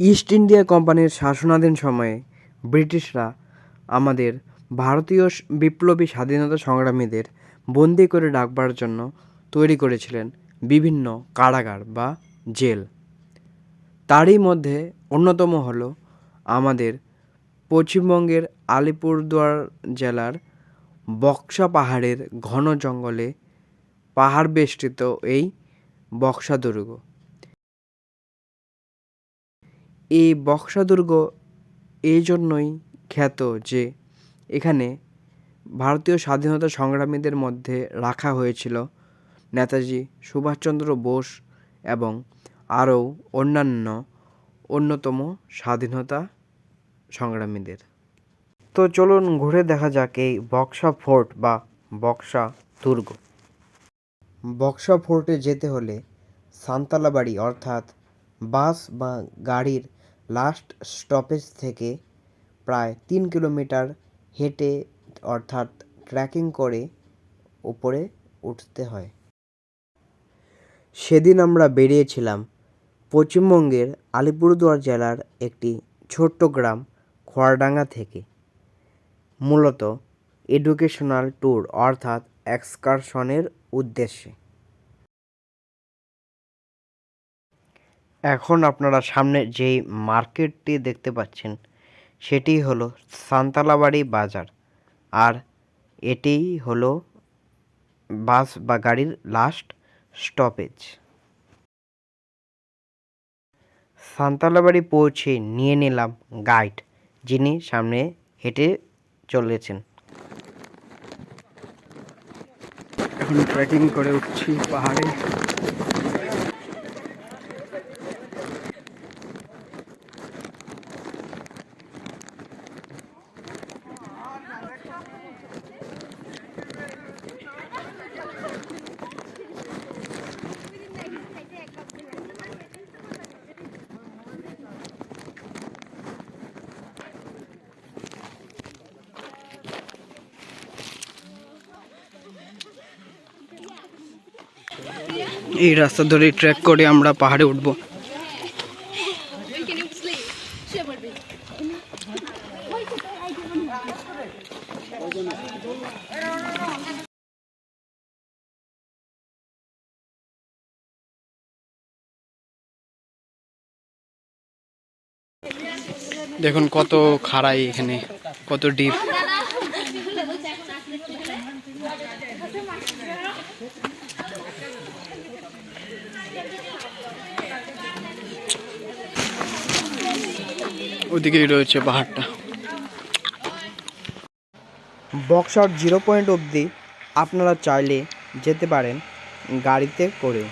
East India কোম্পানির শাসনাধীন সময়ে ব্রিটিশরা আমাদের ভারতীয় বিপ্লবী স্বাধীনতা সংগ্রামীদের বন্দি করে রাখবার জন্য তৈরি করেছিলেন বিভিন্ন কারাগার বা জেল। তারই মধ্যে অন্যতম হলো আমাদের পশ্চিমবঙ্গের আলিপুরদুয়ার জেলার বক্সা পাহাড়ের ঘন জঙ্গলে পাহাড় বেষ্টিত এই বক্সা দুর্গ। এই বক্সা দুর্গ এই জন্যই খ্যাত যে এখানে ভারতীয় স্বাধীনতা সংগ্রামীদের মধ্যে রাখা হয়েছিল নেতাজি সুভাষচন্দ্র বোস এবং আরও অন্যান্য অন্যতম স্বাধীনতা সংগ্রামীদের। তো চলুন ঘুরে দেখা যাক এই বক্সা ফোর্ট বা বক্সা দুর্গ। বক্সা ফোর্টে যেতে হলে সান্তালাবাড়ি অর্থাৎ বাস বা গাড়ির লাস্ট স্টপেজ থেকে প্রায় তিন কিলোমিটার হেঁটে, অর্থাৎ ট্রেকিং করে উপরে উঠতে হয়। সেদিন আমরা বেরিয়েছিলাম পশ্চিমবঙ্গের আলিপুরদুয়ার জেলার একটি ছোট্ট গ্রাম খোয়ারডাঙ্গা থেকে। মূলত এডুকেশনাল ট্যুর অর্থাৎ এক্সকারশনের উদ্দেশ্যে। এখন আপনারা সামনে যেই মার্কেটটি দেখতে পাচ্ছেন, সেটি হলো সান্তালাবাড়ি বাজার। আর এটিই হলো বাস বা গাড়ির লাস্ট স্টপেজ সান্তালাবাড়ি পৌঁছে নিয়ে নিলাম গাইড যিনি সামনে হেঁটে চলেছেন। এখন ট্রেকিং করে উঠছি পাহাড়ে। এই রাস্তা ধরে ট্রেক করে আমরা পাহাড়ে উঠব। দেখুন কত খাড়াই এখানে কত ডিপ। ওদিকেই রয়েছে পাহাড়টা। বক্সার জিরো পয়েন্ট অবধি আপনারা চাইলে যেতে পারেন গাড়িতে করে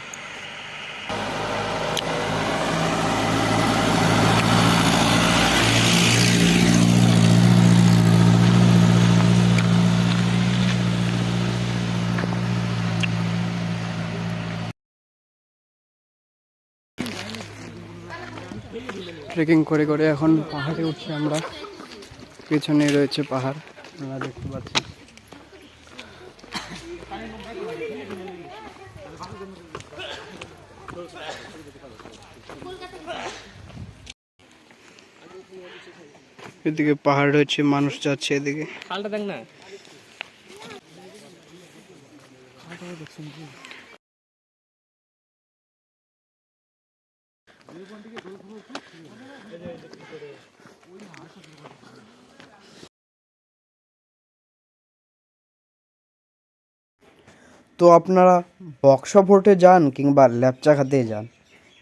ট্রেকিং করে করে এখন পাহাড়ে উঠছি আমরা পেছনে রয়েছে পাহাড়। আপনারা দেখতে পাচ্ছেন এদিকে পাহাড় রয়েছে মানুষ যাচ্ছে এদিকে। খালটা দেখ না। তো আপনারা বক্সা ফোর্টে যান কিংবা ল্যাপচাখাতে যান,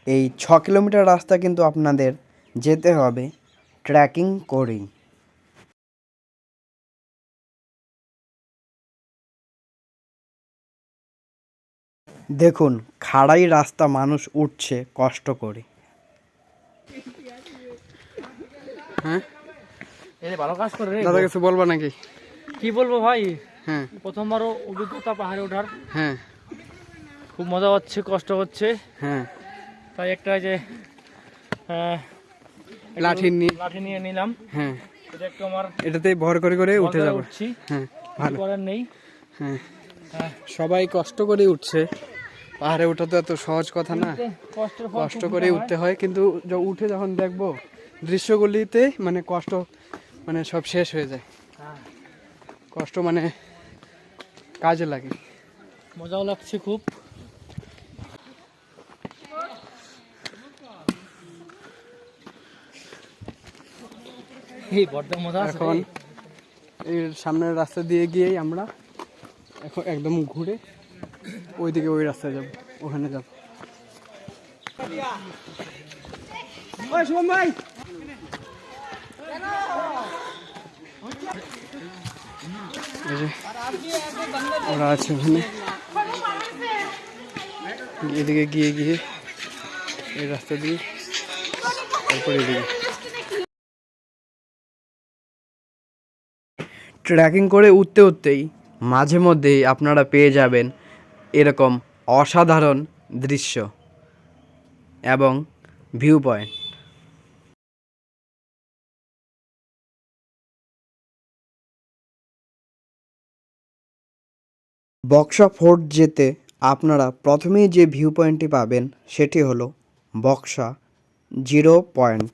এই ছ কিলোমিটার রাস্তা কিন্তু আপনাদের যেতে হবে ট্রেকিং করেই। দেখুন, খাড়াই রাস্তা মানুষ উঠছে কষ্ট করে। হ্যাঁ। এই ভালো কাজ করে দাদা কিছু বলবা নাকি? কি বলব ভাই? হ্যাঁ। প্রথমবারও অভিজ্ঞতা পাহাড়ে ওঠার। হ্যাঁ। খুব মজা হচ্ছে কষ্ট হচ্ছে। হ্যাঁ। তাই একটা যে আহ, লাঠি নিয়ে। লাঠি নিয়ে নিলাম। হ্যাঁ। এটা একটু আমার এটাতেই ভর করে করে উঠে যাব। উঠছি। হ্যাঁ ভালো। করার নেই। হ্যাঁ। হ্যাঁ, সবাই কষ্ট করে উঠছে। পাহাড়ে ওঠা তো এত সহজ কথা না। কষ্ট করে উঠতে হয়। কিন্তু উঠে যখন দেখব দৃশ্যগুলিতে মানে কষ্ট মানে সব শেষ হয়ে যায়। হ্যাঁ। কষ্ট মানে কাজে লাগে। মজাও লাগছে খুব। এখন এর সামনের রাস্তা দিয়ে গিয়েই আমরা এখন একদম ঘুরে ওইদিকে ওই রাস্তায় যাব ওখানে যাব। ওরা আছে এদিকে গিয়ে গিয়ে এই রাস্তা দিয়ে তারপরে এদিকে। ট্রেকিং করে উঠতে উঠতেই মাঝে মধ্যেই আপনারা পেয়ে যাবেন এরকম অসাধারণ দৃশ্য এবং ভিউ পয়েন্ট বক্সা ফোর্ট যেতে আপনারা প্রথমেই যে ভিউ পয়েন্টটি পাবেন সেটি হলো বক্সা জিরো পয়েন্ট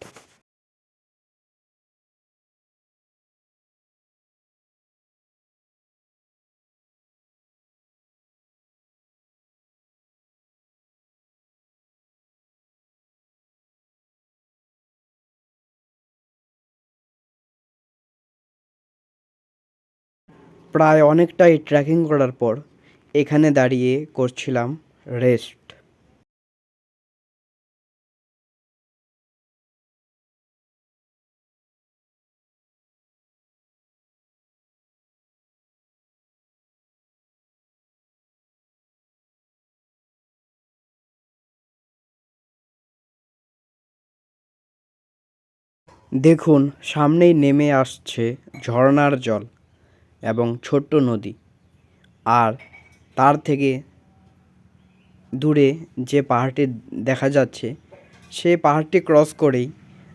প্রায় অনেকটাই ট্রেকিং করার পর এখানে দাঁড়িয়ে করছিলাম রেস্ট দেখুন, সামনেই নেমে আসছে ঝর্ণার জল। এবং ছোট্ট নদী। আর তার থেকে দূরে যে পাহাড়টি দেখা যাচ্ছে সেই পাহাড়টি ক্রস করেই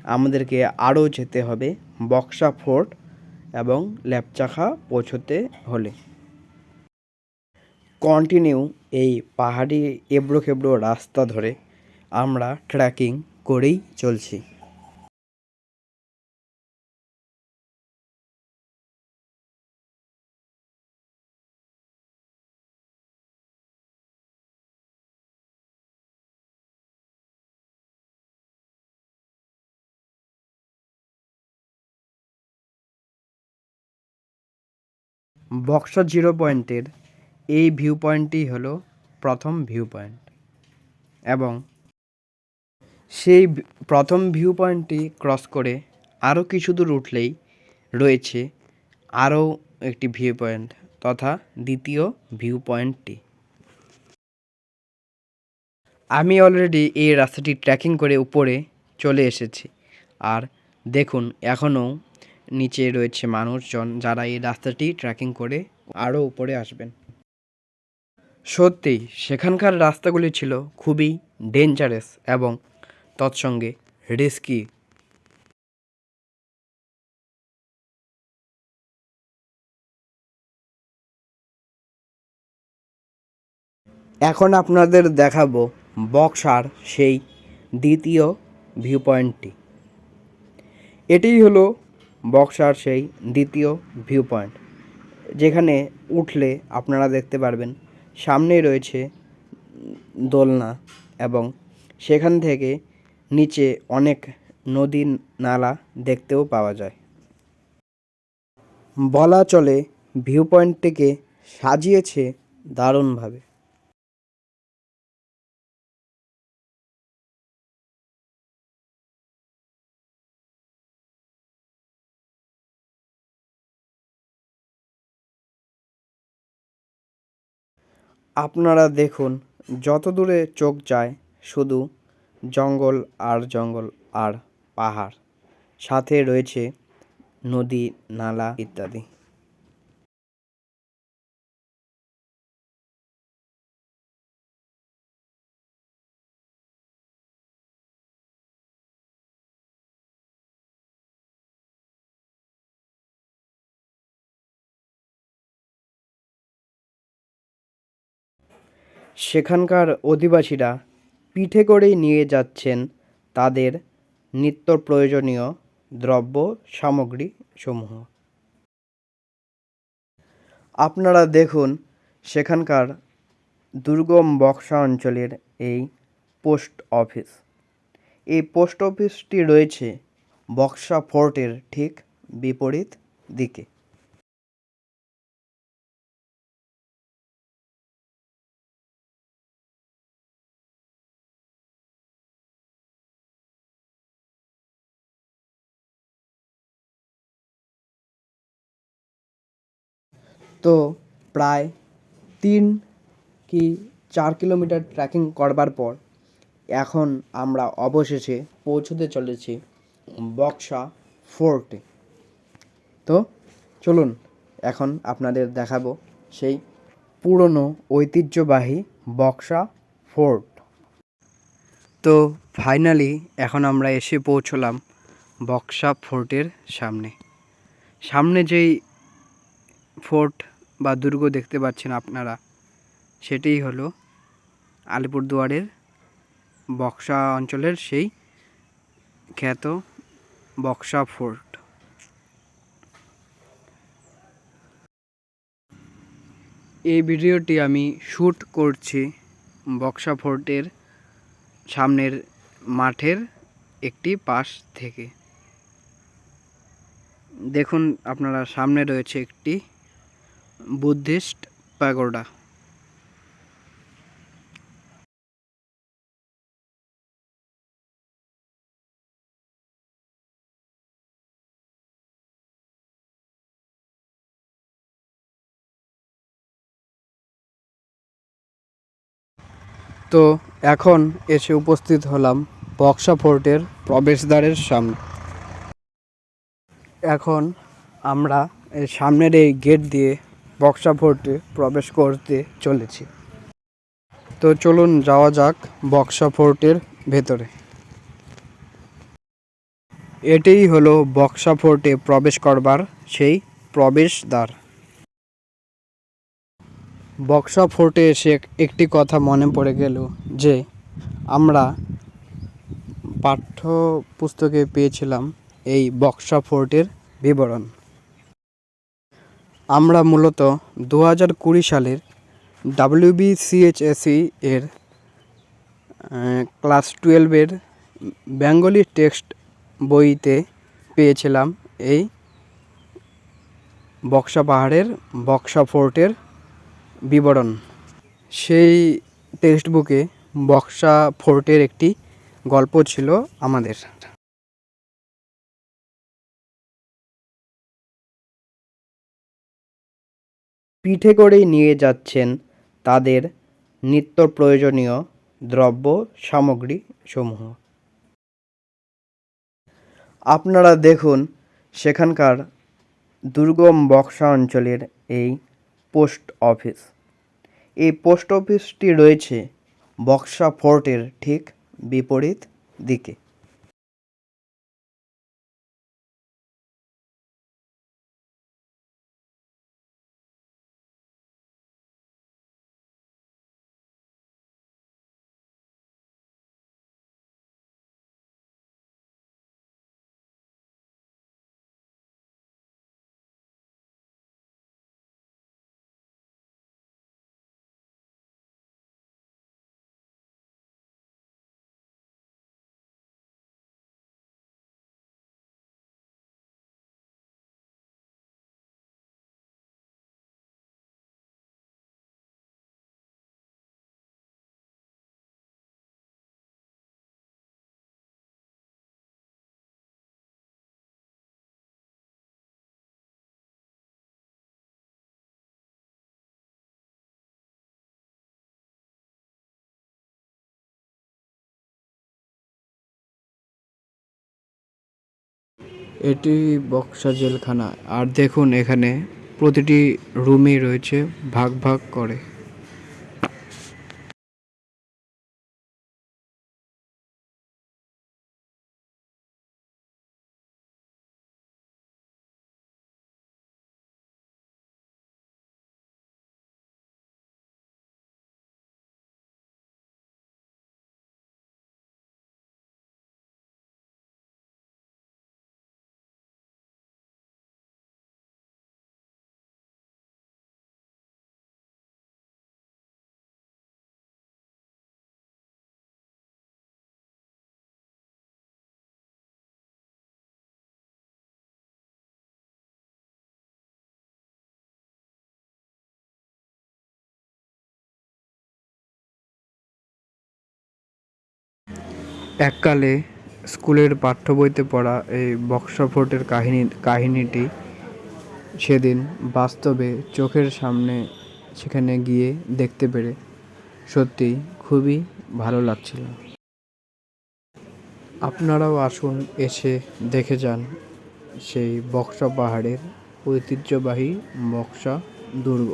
আমাদেরকে আরও যেতে হবে বক্সা ফোর্ট এবং ল্যাপচাখা পৌঁছতে হলে। কন্টিনিউ এই পাহাড়ি এবড়ো খেবড়ো রাস্তা ধরে আমরা ট্রেকিং করেই চলছি। বক্সা জিরো পয়েন্টের এই ভিউ পয়েন্টটি হলো প্রথম ভিউ পয়েন্ট এবং সেই প্রথম ভিউ পয়েন্টটি ক্রস করে আরও কিছু দূর উঠলেই রয়েছে আরও একটি ভিউ পয়েন্ট তথা দ্বিতীয় ভিউ পয়েন্টটি আমি অলরেডি এই রাস্তাটি ট্রেকিং করে উপরে চলে এসেছি। আর দেখুন, এখনও নিচে রয়েছে মানুষজন যারা এই রাস্তাটি ট্রেকিং করে আরও উপরে আসবেন। সত্যি, সেখানকার রাস্তাগুলি ছিল খুবই ডেঞ্জারাস এবং তৎসঙ্গে রিস্কি এখন আপনাদের দেখাবো বক্সার সেই দ্বিতীয় ভিউ পয়েন্টটি এটিই হলো বক্সার সেই দ্বিতীয় ভিউ পয়েন্ট যেখানে উঠলে আপনারা দেখতে পারবেন সামনেই রয়েছে দোলনা এবং সেখান থেকে নিচে অনেক নদী নালা দেখতেও পাওয়া যায়। বলা চলে ভিউ পয়েন্টটিকে সাজিয়েছে দারুণভাবে। আপনারা দেখুন, যত দূরে চোখ যায়, শুধু জঙ্গল আর জঙ্গল আর পাহাড়। সাথে রয়েছে নদী, নালা ইত্যাদি। সেখানকার অধিবাসীরা পিঠে করেই নিয়ে যাচ্ছেন তাদের নিত্য প্রয়োজনীয় দ্রব্য সামগ্রী সমূহ। আপনারা দেখুন সেখানকার দুর্গম বক্সা অঞ্চলের এই পোস্ট অফিস। এই পোস্ট অফিসটি রয়েছে বক্সা ফোর্টের ঠিক বিপরীত দিকে। তো প্রায় তিন কি চার কিলোমিটার ট্রেকিং করবার পর এখন আমরা অবশেষে পৌঁছতে চলেছি বক্সা ফোর্টে তো চলুন এখন আপনাদের দেখাবো সেই পুরনো ঐতিহ্যবাহী বক্সা ফোর্ট। তো ফাইনালি এখন আমরা এসে পৌঁছলাম বক্সা ফোর্টের সামনে। সামনে যেই ফোর্ট বা দুর্গ দেখতে পাচ্ছেন আপনারা, সেটিই হলো আলিপুরদুয়ারের বক্সা অঞ্চলের সেই খ্যাত বক্সা ফোর্ট। এই ভিডিওটি আমি শ্যুট করছি বক্সা ফোর্টের সামনের মাঠের একটি পাশ থেকে। দেখুন, আপনারা সামনে রয়েছে একটি বুদ্ধিস্ট প্যাগোডা তো এখন এসে উপস্থিত হলাম বক্সা ফোর্টের প্রবেশদ্বারের সামনে। এখন আমরা সামনের এই গেট দিয়ে বক্সা ফোর্টে প্রবেশ করতে চলেছি। তো চলুন যাওয়া যাক বক্সা ফোর্টের ভেতরে। এটাই হলো বক্সা ফোর্টে প্রবেশ করবার সেই প্রবেশদ্বার বক্সা ফোর্টে এসে একটি কথা মনে পড়ে গেল যে, আমরা পাঠ্য পুস্তকে পেয়েছিলাম এই বক্সা ফোর্টের বিবরণ। আমরা মূলত দু হাজার কুড়ি সালের ডাব্লিউবিসিএইচএসি এর ক্লাস টুয়েলভের বেঙ্গলি টেক্সট বইতে পেয়েছিলাম এই বক্সা পাহাড়ের বক্সা ফোর্টের বিবরণ। সেই টেক্সট বুকে বক্সা ফোর্টের একটি গল্প ছিল আমাদের। পিঠে করেই নিয়ে যাচ্ছেন তাদের নিত্য প্রয়োজনীয় দ্রব্য সামগ্রী সমূহ। আপনারা দেখুন সেখানকার দুর্গম বক্সা অঞ্চলের এই পোস্ট অফিস। এই পোস্ট অফিসটি রয়েছে বক্সা ফোর্টের ঠিক বিপরীত দিকে। এটি বক্সা জেলখানা। আর দেখুন এখানে প্রতিটি রুমই রয়েছে ভাগ ভাগ করে। এককালে স্কুলের পাঠ্য বইতে পড়া এই বক্সা ফোর্টের কাহিনী, কাহিনীটি সেদিন বাস্তবে চোখের সামনে সেখানে গিয়ে দেখতে পেরে সত্যি খুবই ভালো লাগছিল। আপনারাও আসুন, এসে দেখে যান সেই বক্সা পাহাড়ের ঐতিহ্যবাহী বক্সা দুর্গ।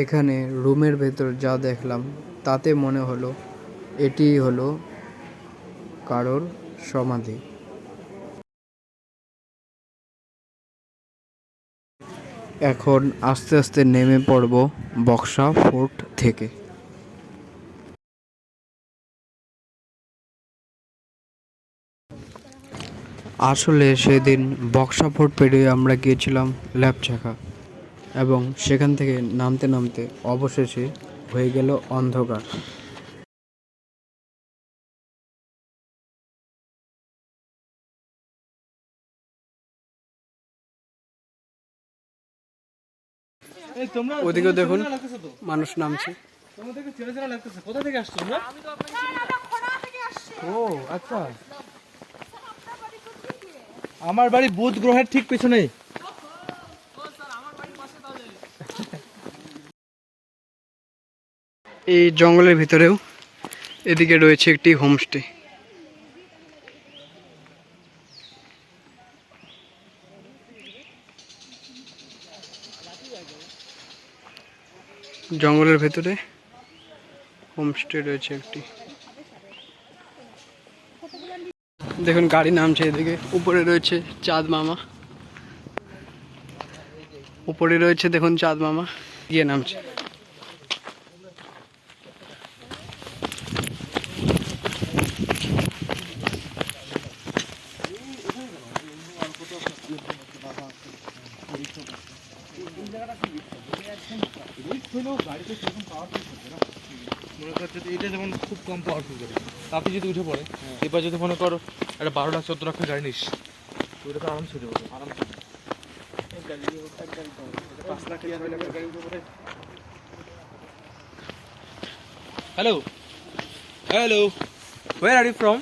এখানে রুমের ভেতর যা দেখলাম, তাতে মনে হলো এটি হলো কারোর সমাধি। এখন আস্তে আস্তে নেমে পড়ব বক্সা ফোর্ট থেকে। আসলে সেদিন বক্সা ফোর্ট পেরিয়ে আমরা গিয়েছিলাম ল্যাপচাখা এবং সেখান থেকে নামতে নামতে অবশেষে হয়ে গেল অন্ধকার। ওদিকেও দেখুন মানুষ নামছে। কোথা থেকে আসছো ও আচ্ছা। আমার বাড়ি বুধ গ্রহের ঠিক পেছনেই। এই জঙ্গলের ভিতরেও এদিকে রয়েছে একটি হোমস্টে। জঙ্গলের ভেতরে হোমস্টে রয়েছে একটি। দেখুন, গাড়ি নামছে এদিকে। উপরে রয়েছে চাঁদ মামা। উপরে রয়েছে, দেখুন, চাঁদ মামা। গিয়ে নামছে। মনে করছে এটা যেমন খুব কম পাওয়ারফুল গাড়ি তাতে যদি উঠে পড়ে এবার যদি মনে করো একটা বারো লাখ চোদ্দ লাখ গাড়ি নিস তো ওটা তো আরাম ছেড়ে দেবো hello hello where are you from